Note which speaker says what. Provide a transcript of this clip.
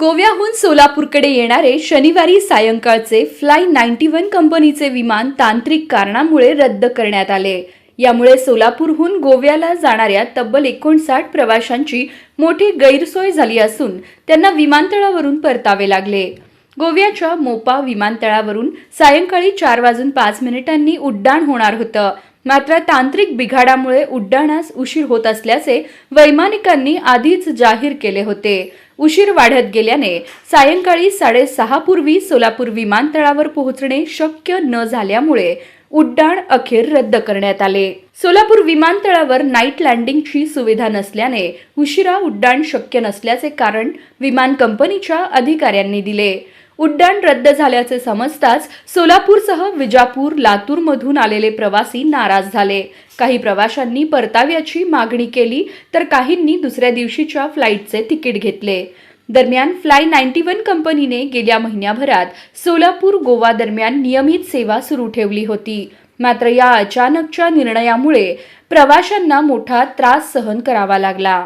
Speaker 1: गोव्याहून सोलापूरकडे येणारे शनिवारी सायंकाळचे fly ninety one कंपनीचे विमान तांत्रिक कारणामुळे रद्द करण्यात आले. यामुळे सोलापूरहून गोव्याला जाणाऱ्या तब्बल एकोणसाठ प्रवाशांची मोठी गैरसोय झाली असून त्यांना विमानतळावरून परतावे लागले. गोव्याच्या मोपा विमानतळावरून सायंकाळी चार वाजून पाच मिनिटांनी उड्डाण होणार होतं. मात्र तांत्रिक बिघाडामुळे उड्डाणास उशीर होत असल्याचे वैमानिकांनी आधीच जाहीर केले होते. उशीर वाढत गेल्याने सायंकाळी साडेसहापूर्वी सोलापूर विमानतळावर पोहोचणे शक्य न झाल्यामुळे उड्डाण अखेर रद्द करण्यात आले. सोलापूर विमानतळावर नाईट लँडिंगची सुविधा नसल्याने उशिरा उड्डाण शक्य नसल्याचे कारण विमान कंपनीच्या अधिकाऱ्यांनी दिले. उड्डाण रद्द झाल्याचे समजताच सोलापूरसह विजापूर लातूरमधून आलेले प्रवासी नाराज झाले. काही प्रवाशांनी परताव्याची मागणी केली तर काहींनी दुसऱ्या दिवशीच्या फ्लाईटचे तिकीट घेतले. दरम्यान फ्लाय नाईन्टी वन कंपनीने गेल्या महिन्याभरात सोलापूर गोवा दरम्यान नियमित सेवा सुरू ठेवली होती. मात्र या अचानकच्या निर्णयामुळे प्रवाशांना मोठा त्रास सहन करावा लागला.